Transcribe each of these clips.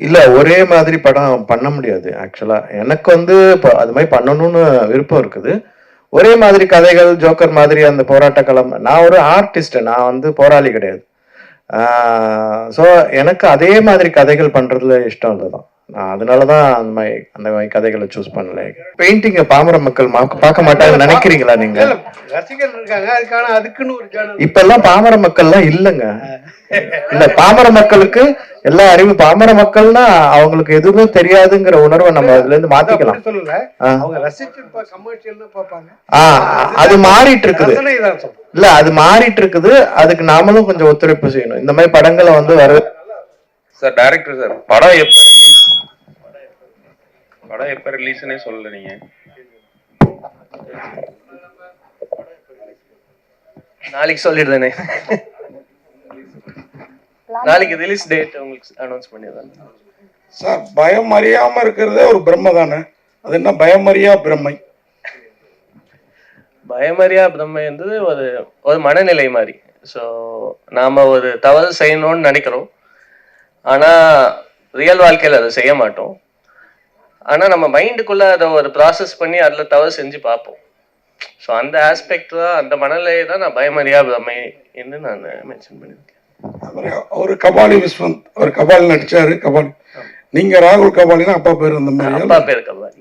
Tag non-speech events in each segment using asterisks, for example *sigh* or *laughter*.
இல்ல ஒரே மாதிரி படம் பண்ண முடியாது ஆக்சுவலா எனக்கு வந்து இப்போ அது மாதிரி பண்ணணும்னு விருப்பம் இருக்குது. ஒரே மாதிரி கதைகள் ஜோக்கர் மாதிரி அந்த போராட்ட களம் நான் ஒரு ஆர்டிஸ்ட் நான் வந்து போராளி கிடையாது. ஸோ எனக்கு அதே மாதிரி கதைகள் பண்றதுல இஷ்டம் இல்லைதான். நான் அதனாலதான் அந்த மாதிரி அந்த மாதிரி கதைகளை சூஸ் பண்ணல. பெயிண்டிங்க பாமர மக்கள் பார்க்க மாட்டாங்கன்னு நினைக்கிறீங்களா நீங்க? இல்ல, ரசிகர்கள் இருக்காங்க அதுக்கான அதுக்குன்னு ஒரு சேனல் இப்ப எல்லாம் பாமர மக்கள்லாம் இல்லைங்க. இல்ல பாமர மக்களுக்கு எல்லா அறிவு பாமர மக்கள்னா அவங்களுக்கு எதுவுமே தெரியாதுங்கிற உணர்வை நம்ம அதுல இருந்து மாத்திக்கலாம். அது மாறிட்டு இருக்குது. இல்ல அது மாறிட்டு இருக்குது. அதுக்கு நாமளும் கொஞ்சம் ஒத்துழைப்பு செய்யணும். இந்த மாதிரி படங்களை வந்து வர சார் டைரக்டர் சார் படம் எப்ப ரிலீஸ் படம் எப்ப ரிலீஸ்னே சொல்லல நீங்க. நாளைக்கு சொல்லிடுறேனே. நாளைக்கு ரிலீஸ் டேட் உங்களுக்கு அனௌன்ஸ் பண்ணிடுறேன். சார் பயம் அறியாம இருக்கிறதே ஒரு பிரம்ம தானே? அது என்ன பயம் அறியா பிரம்மை? பயமறியா பிரம்மை என்பது ஒரு ஒரு மனநிலை மாதிரி. ஸோ நாம ஒரு தவறு செய்யணும்னு நினைக்கிறோம். ஆனா ரியல் வாழ்க்கையில அதை செய்ய மாட்டோம். ஆனா நம்ம மைண்டுக்குள்ள அதை ஒரு ப்ராசஸ் பண்ணி அதுல தவறு செஞ்சு பார்ப்போம். ஸோ அந்த ஆஸ்பெக்ட் தான் அந்த மனநிலையை தான் நான் பயமறியா பிரம்மை என்று நான் மென்ஷன் பண்ணியிருக்கேன். அவரு அவரு கபாலி விஸ்வந்த் அவர் கபாலி நடிச்சாரு கபாலி. நீங்க ராகுல் கபாலினா அப்பா பேர் அந்த அப்பா மாதிரி பேர் கபாலி.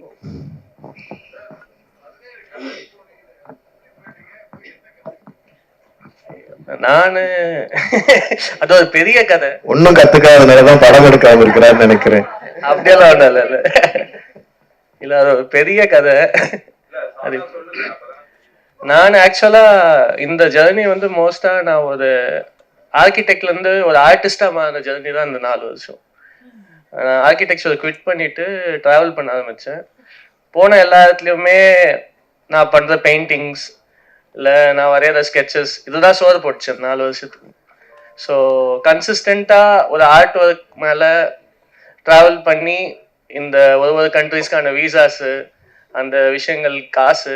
நானு அது ஒரு பெரிய கதை. ஒன்னும் கத்துக்காதனாலதான் படம் எடுக்காம இருக்கிறான்னு நினைக்கிறேன். அப்படியெல்லாம் ஒண்ணும் இல்ல இல்ல. இல்ல அது ஒரு பெரிய கதை. அது நான் ஆக்சுவலா இந்த ஜெர்னி வந்து மோஸ்டா நான் ஒரு ஆர்கிடெக்ட்ல இருந்து ஒரு ஆர்டிஸ்டா மாறின ஜெர்னி தான் இந்த நாலு வருஷம். நான் ஆர்கிடெக்சர் குவிட் பண்ணிட்டு டிராவல் பண்ண ஆரம்பிச்சேன். போன எல்லா இடத்துலயுமே நான் பண்ற பெயிண்டிங்ஸ் இல்ல நான் வரைகிற ஸ்கெச்சஸ் இதுதான் சோறு போட்டுச்சு நாலு வருஷத்துக்கு. ஸோ கன்சிஸ்டண்டா ஒரு ஆர்ட் ஒர்க் மேல ட்ராவல் பண்ணி இந்த ஒரு ஒரு கண்ட்ரீஸ்க்கான வீசாஸு அந்த விஷயங்கள் காசு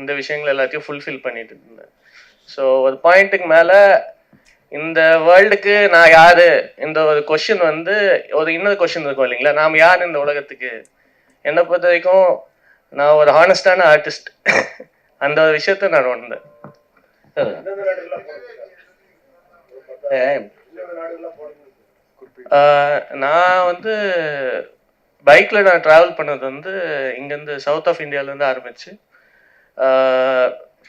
இந்த விஷயங்கள் எல்லாத்தையும் ஃபுல்ஃபில் பண்ணிட்டு இருந்தேன். ஸோ ஒரு பாயிண்ட்டுக்கு மேலே இந்த வேர்ல்டுக்கு நான் யாரு? இந்த ஒரு கொஷின் வந்து ஒரு இன்னொரு கொஷின் இருக்கும் இல்லைங்களா? நாம் யார் இந்த உலகத்துக்கு? என்னை பொறுத்த வரைக்கும் நான் ஒரு ஹானஸ்டான ஆர்டிஸ்ட் *laughs* அந்த ஒரு விஷயத்த நான் உணர்ந்தேன். நான் வந்து பைக்கில் நான் ட்ராவல் பண்ணது வந்து இங்கேருந்து சவுத் ஆஃப் இந்தியாவிலேருந்து ஆரம்பிச்சு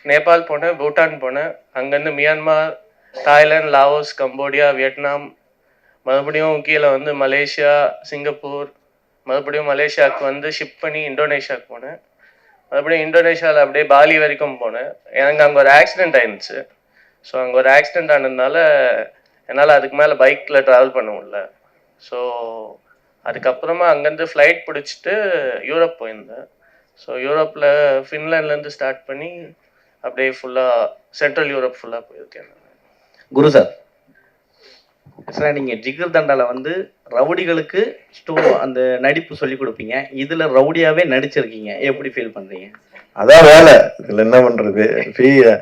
நேபாள் போனேன் பூட்டான் போனேன் அங்கேருந்து Myanmar Thailand Laos Cambodia Vietnam மறுபடியும் கீழே வந்து மலேசியா சிங்கப்பூர் மறுபடியும் மலேசியாவுக்கு வந்து ஷிப் பண்ணி இந்தோனேஷியாவுக்கு போனேன். மறுபடியும் இந்தோனேஷியாவில் அப்படியே பாலி வரைக்கும் போனேன். எனக்கு அங்கே ஒரு ஆக்சிடென்ட் ஆயிருந்துச்சு. ஸோ அங்கே ஒரு ஆக்சிடென்ட் ஆனதுனால என்னால் அதுக்கு மேலே பைக்கில் ட்ராவல் பண்ண முடியல. ஸோ அதுக்கப்புறமா அங்கேருந்து ஃப்ளைட் பிடிச்சிட்டு யூரோப் போயிருந்தேன். ஸோ யூரோப்பில் ஃபின்லாண்ட்லேருந்து ஸ்டார்ட் பண்ணி அப்படியே ஃபுல்லாக சென்ட்ரல் யூரோப் ஃபுல்லாக போயிருக்கேன் குரு சார். ஆக்சுவலாக நீங்கள் ஜிகர் தண்டால வந்து ரவுடிகளுக்கு ஸ்டோ அந்த நடிப்பு சொல்லி கொடுப்பீங்க. இதில் ரவுடியாவே நடிச்சிருக்கீங்க. எப்படி ஃபீல் பண்ணுறீங்க அதான் வேலை. இதுல என்ன பண்றது? ஃபீ-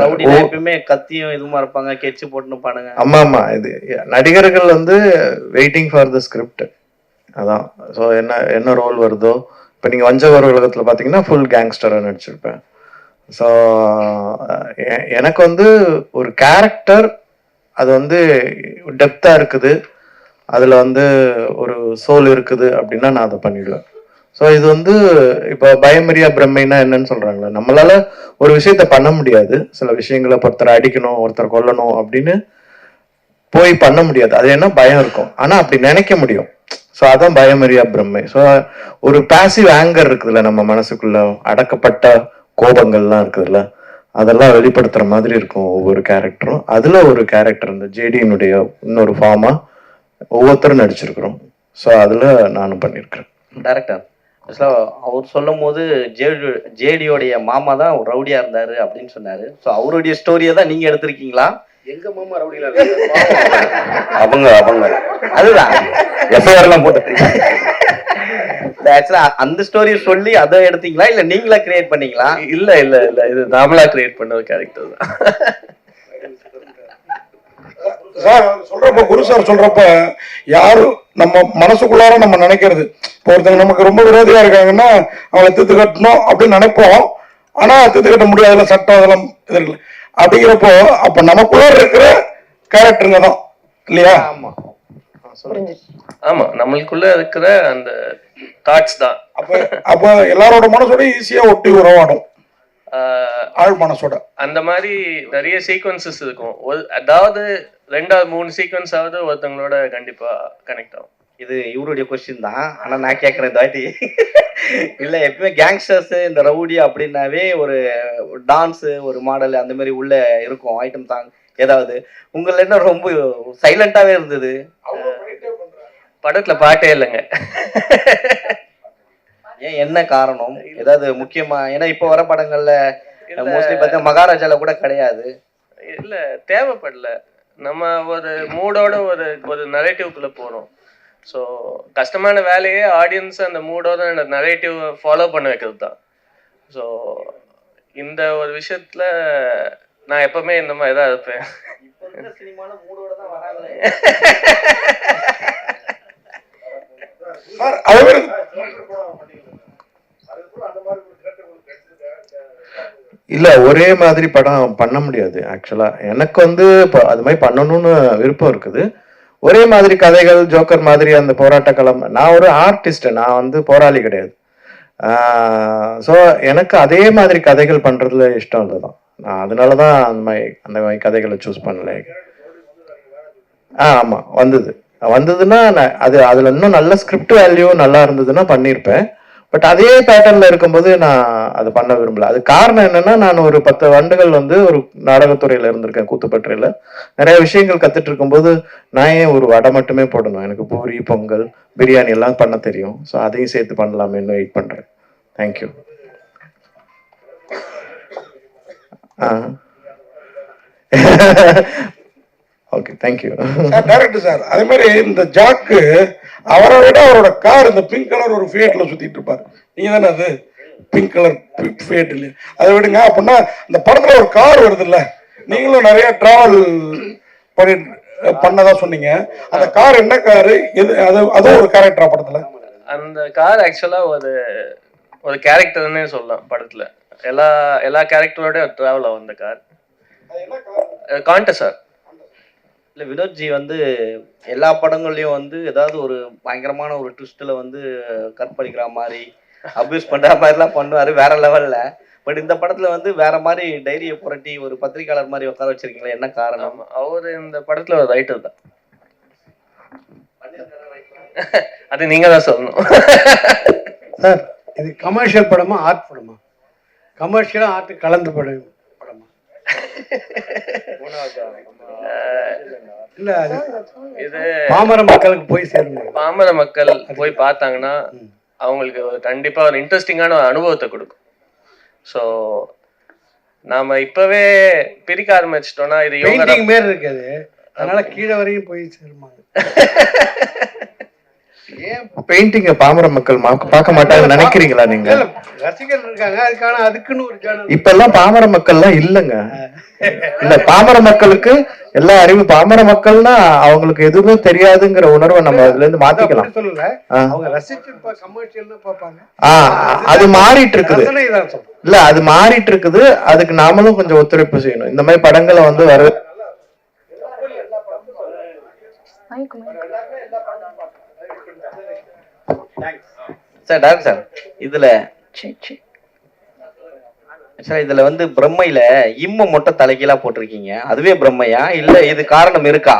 ரவுடி எப்பயுமே கத்தியும் இதுமா இருப்பாங்க கெச்சு போட்டுன்னு பாடுங்க ஆமா ஆமா. இது நடிகர்கள் வந்து வெயிட்டிங் ஃபார் த ஸ்கிரிப்ட் அதான். ஸோ என்ன என்ன ரோல் வருதோ? இப்போ நீங்கள் வஞ்சகர் உலகத்தில் பார்த்தீங்கன்னா ஃபுல் கேங்ஸ்டராக நடிச்சிருப்பேன். ஸோ எனக்கு வந்து ஒரு கேரக்டர் அது வந்து டெப்த்தாக இருக்குது. அதில் வந்து ஒரு சோல் இருக்குது அப்படின்னா நான் அதை பண்ணிடுவேன். ஸோ இது வந்து இப்போ பயமரியா பிரம்மைனா என்னன்னு சொல்கிறாங்களே நம்மளால ஒரு விஷயத்த பண்ண முடியாது. சில விஷயங்களை ஒருத்தரை அடிக்கணும் ஒருத்தரை கொல்லணும் அப்படின்னு போய் பண்ண முடியாது. அது என்ன பயம் இருக்கும். ஆனா அப்படி நினைக்க முடியும். ஸோ அதான் பயமரியா பிரம்மை. ஸோ ஒரு பாசிவ் ஆங்கர் இருக்குதுல்ல நம்ம மனசுக்குள்ள அடக்கப்பட்ட கோபங்கள்லாம் இருக்குதுல்ல அதெல்லாம் வெளிப்படுத்துற மாதிரி இருக்கும் ஒவ்வொரு கேரக்டரும் அதுல ஒரு கேரக்டர் இந்த ஜேடியினுடைய இன்னொரு ஃபார்மா ஒவ்வொருத்தரும் நடிச்சிருக்கிறோம். ஸோ அதுல நானும் பண்ணியிருக்கிறேன் டேரக்டர் ஆக்சுவலாக அவர் சொல்லும் போது ஜேடி ஜேடியோடைய மாமா தான் ரவுடியா இருந்தாரு அப்படின்னு சொன்னாரு. ஸோ அவருடைய ஸ்டோரியை தான் நீங்க எடுத்திருக்கீங்களா? எங்க மாமா ரவுடிகளா *laughs* அவங்க அவங்க. அதுதான். எஃப்ஐஆர் எல்லாம் போட்டு ஆக்சுவலா அந்த ஸ்டோரியை சொல்லி அதை எடுத்தீங்களா? இல்ல நீங்களா கிரியேட் பண்ணீங்களா? இல்ல இல்ல இல்ல. இது நாமளா கிரியேட் பண்ண ஒரு கேரக்டர் தான். சார் சொல்றப்ப குரு சார் சொல்றப்ப யாரும் நம்ம மனசுக்குள்ளார நம்ம நினைக்கிறது? இப்போ ஒருத்தங்க நமக்கு ரொம்ப விரோதியா இருக்காங்கன்னா அவங்களை தீர்த்து கட்டணும் அப்படின்னு நினைப்போம். ஆனா தீர்த்து கட்ட முடியாதுல சட்டம் அதெல்லாம் இது அப்படிங்கிறப்போ அப்ப நமக்குள்ளார இருக்கிற கேரக்டருங்க தான். இல்லையா? ஆமா. ஆமா நம்மளுக்குள்ள இருக்கிற அந்த தாட்ஸ் தான். அப்ப அப்ப எல்லாரோட மனசோட ஈஸியா ஒட்டி உறவாடும். ஆஹ் ஆழ் மனசோட. அந்த மாதிரி நிறைய சீக்வன்சஸ் இருக்கும். ஒரு அதாவது ரெண்டாவது மூணு சீக்வன்ஸ் ஆவது ஒருத்தவங்களோட கண்டிப்பா கனெக்ட் ஆகும். இது இவருடைய கொஸ்டின் தான். ஆனா நான் கேட்கறேன் இந்த வாட்டி. இல்ல எப்பவுமே கேங்ஸ்டர்ஸ் இந்த ரவுடி அப்படின்னாவே ஒரு டான்ஸ் ஒரு மாடல் அந்த மாதிரி உள்ள இருக்கும். ஐட்டம் சாங் ஏதாவது. உங்கள என்ன ரொம்ப சைலண்டாவே இருந்தது? படத்துல பாட்டே இல்லைங்க. ஏன் என்ன காரணம்? ஏதாவது முக்கியமா? ஏன்னா இப்போ வர படங்கள்ல. மோஸ்ட்லி பார்த்தா மகாராஜால கூட கிடையாது. இல்ல தேவைப்படல. நம்ம ஒரு மூடோட ஒரு ஒரு நரேட்டிவ்குள்ள போறோம். ஸோ கஷ்டமான வேலையே ஆடியன்ஸ் அந்த மூடோட அந்த நரேட்டிவ் ஃபாலோ பண்ண வைக்கிறது தான் ஸோ இந்த ஒரு விஷயத்துல நான் எப்பவுமே இந்த மாதிரி தான் இருப்பேன் *laughs* சார் அவர் இல்ல ஒரே மாதிரி படம் பண்ண முடியாது ஆக்சுவலா எனக்கு வந்து இப்போ அது மாதிரி பண்ணணும்னு விருப்பம் இருக்குது. ஒரே மாதிரி கதைகள் ஜோக்கர் மாதிரி அந்த போராட்ட களம். நான் ஒரு ஆர்டிஸ்ட் நான் வந்து போராளி கிடையாது. ஸோ எனக்கு அதே மாதிரி கதைகள் பண்றதுல இஷ்டம் இல்லைதான் நான் அதனால தான் அந்த மாதிரி அந்த மாதிரி கதைகளை சூஸ் பண்ணல. ஆ ஆமா வந்தது. வந்ததுன்னா நான் அது அதில் இன்னும் நல்ல ஸ்கிரிப்ட் வேல்யூ நல்லா இருந்ததுன்னா பண்ணியிருப்பேன் பட் அதே பேட்டர்னில் இருக்கும்போது நான் அது பண்ண விரும்பல. அது காரணம் என்னன்னா நான் ஒரு பத்து ஆண்டுகள் வந்து ஒரு நாடகத்துறையில் இருந்திருக்கேன் கூத்துப்பற்றையில். நிறைய விஷயங்கள் கற்றுட்டு இருக்கும்போது நான் ஏன் ஒரு வடை மட்டுமே போடணும்? எனக்கு பூரி பொங்கல் பிரியாணி எல்லாம் பண்ண தெரியும். ஸோ அதையும் சேர்த்து பண்ணலாமேன்னு வெயிட் பண்ணுறேன் thank you okay thank you sir director sir அதே மாதிரி இந்த ஜாக்கு அவரை விட அவரோட கார் இந்த பிங்க் கலர் ஒரு ஃபியட்ல சுத்திட்டு இருப்பார். நீங்க தானே அது? பிங்க் கலர் ஃபியட் இல்லையா அதை விடுங்க அப்படின்னா இந்த படத்துல ஒரு கார் வருது இல்ல நீங்களும் நிறைய டிராவல் பண்ணி பண்ணதா சொன்னீங்க. அந்த கார் என்ன காரு எது அது அதுவும் ஒரு கேரக்டரா படத்துல? அந்த கார் ஆக்சுவலா ஒரு ஒரு கேரக்டர்னே சொல்லலாம் படத்துல. எல்லா எல்லா கேரக்டரோட டிராவல் ஆகும் அந்த கார் கான்ட சார் இல்ல வினோத்ஜி வந்து எல்லா படங்கள்லயும் வந்து ஏதாவது ஒரு பயங்கரமான ஒரு ட்விஸ்ட்ல வந்து கற்பழிக்கிற மாதிரி அபியூஸ் பண்ற மாதிரிலாம் பண்ணுவாரு வேற லெவல்ல பட் இந்த படத்துல வந்து வேற மாதிரி டைரியை புரட்டி ஒரு பத்திரிக்கையாளர் மாதிரி உட்கார வச்சிருக்கீங்களா என்ன காரணம்? அவர் இந்த படத்துல ஒரு ரைட்டர் தான். அது நீங்க தான் சொல்லணும். சார் இது கமர்ஷியல் படமா ஆர்ட் படமா? கமர்ஷியலா ஆர்ட் கலந்து படம்? படமா இல்ல அது இது பாமர மக்களுக்கு போய் சேரணும். பாமர மக்கள் போய் பார்த்தாங்கன்னா அவங்களுக்கு கண்டிப்பா ஒரு இன்ட்ரெஸ்டிங்கான ஒரு அனுபவத்தை கொடுக்கும். ஸோ நாம இப்பவே பிரிக்க ஆரம்பிச்சிட்டோம்னா இது பெயிண்டிங் மாரி இருக்காது. அதனால கீழே வரையும் போய் சேருமா *laughs* ஏன் பெயிண்டிங்க பாமர மக்கள் பார்க்க மாட்டாங்கன்னு நினைக்கிறீங்களா நீங்க? ரசிகர்கள் இருக்காங்க. அதுக்கான அதுக்குன்னு ஒரு சேனல் இப்ப எல்லாம் பாமர மக்கள்லாம் இல்லைங்க. இல்ல பாமர மக்களுக்கு எல்லா அறிவு பாமர மக்கள்னா அவங்களுக்கு எதுவுமே தெரியாதுங்கிற உணர்வை நம்ம அதுல இருந்து மாத்திக்கலாம். சொல்லல. ஆ. அவங்க ரசிச்சு கமர்ஷியல்னு பார்ப்பாங்க. ஆ அது மாறிட்டு இருக்குது இல்ல அது மாறிட்டு இருக்குது அதுக்கு நாமளும் கொஞ்சம் ஒத்துழைப்பு செய்யணும். இந்த மாதிரி படங்களை வந்து வர சார் டாக்டர் சார் இதுல சார் இதுல வந்து பிரம்மையில இம்ம மொட்டை தலைகீழா போட்டிருக்கீங்க. அதுவே பிரம்மையா? இல்ல இது காரணம் இருக்கா?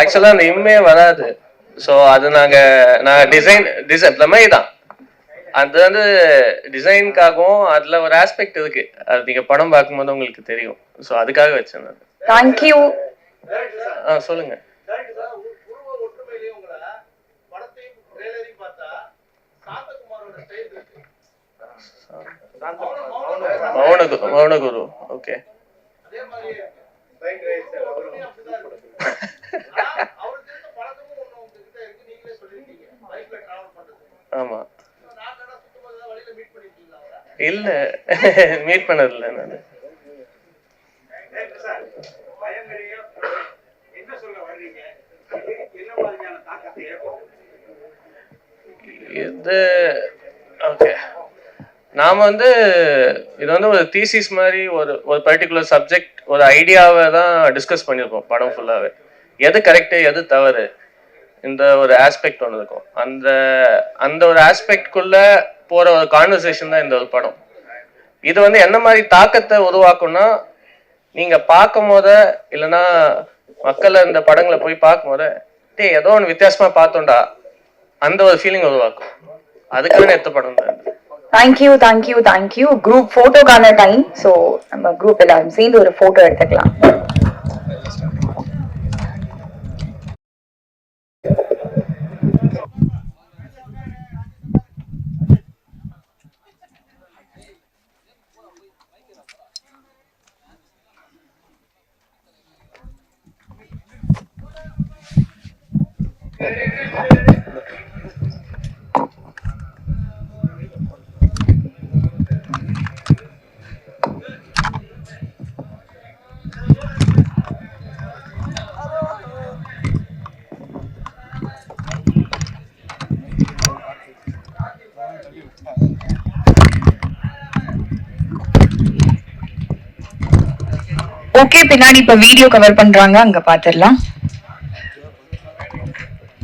ஆக்சுவலா அந்த இம்மே வராது. ஸோ அது நாங்க நான் டிசைன் டிசைன் மாதிரி தான். அது வந்து டிசைனுக்காகவும் அதுல ஒரு ஆஸ்பெக்ட் இருக்கு. அது நீங்க படம் பார்க்கும்போது உங்களுக்கு தெரியும். ஸோ அதுக்காக வச்சேன் நான். தேங்க்யூ ஆ சொல்லுங்க. மௌனகுரு மௌனகுரு. ஓகே ஆமா. இல்ல மீட் பண்ணதில்ல நான். இது ஓகே நாம வந்து இது வந்து ஒரு தீசிஸ் மாதிரி ஒரு ஒரு பர்டிகுலர் சப்ஜெக்ட் ஒரு ஐடியாவை தான் டிஸ்கஸ் பண்ணியிருக்கோம் படம் ஃபுல்லாகவே எது கரெக்டு எது தவறு இந்த ஒரு ஆஸ்பெக்ட் ஒன்று இருக்கும். அந்த அந்த ஒரு ஆஸ்பெக்ட்குள்ளே போற ஒரு கான்வர்சேஷன் தான் இந்த ஒரு படம். இது வந்து என்ன மாதிரி தாக்கத்தை உருவாக்கும்னா நீங்க பார்க்கும் போத இல்லைன்னா மக்கள் இந்த படங்களை போய் பார்க்கும் போத டே ஏதோ ஒன்று வித்தியாசமா பார்த்தோம்டா. அந்த ஒரு ஃபீலிங் உருவாக்கும். அதுக்கான எத்த படம் தான் thank you thank you thank you group ஃபோட்டோக்கான time so நம்ம குரூப் எல்லாரும் சேர்ந்து ஒரு ஃபோட்டோ எடுத்துக்கலாம் ஓகே பின்னாடி இப்ப வீடியோ கவர் பண்றாங்க அங்க பாத்துடலாம்.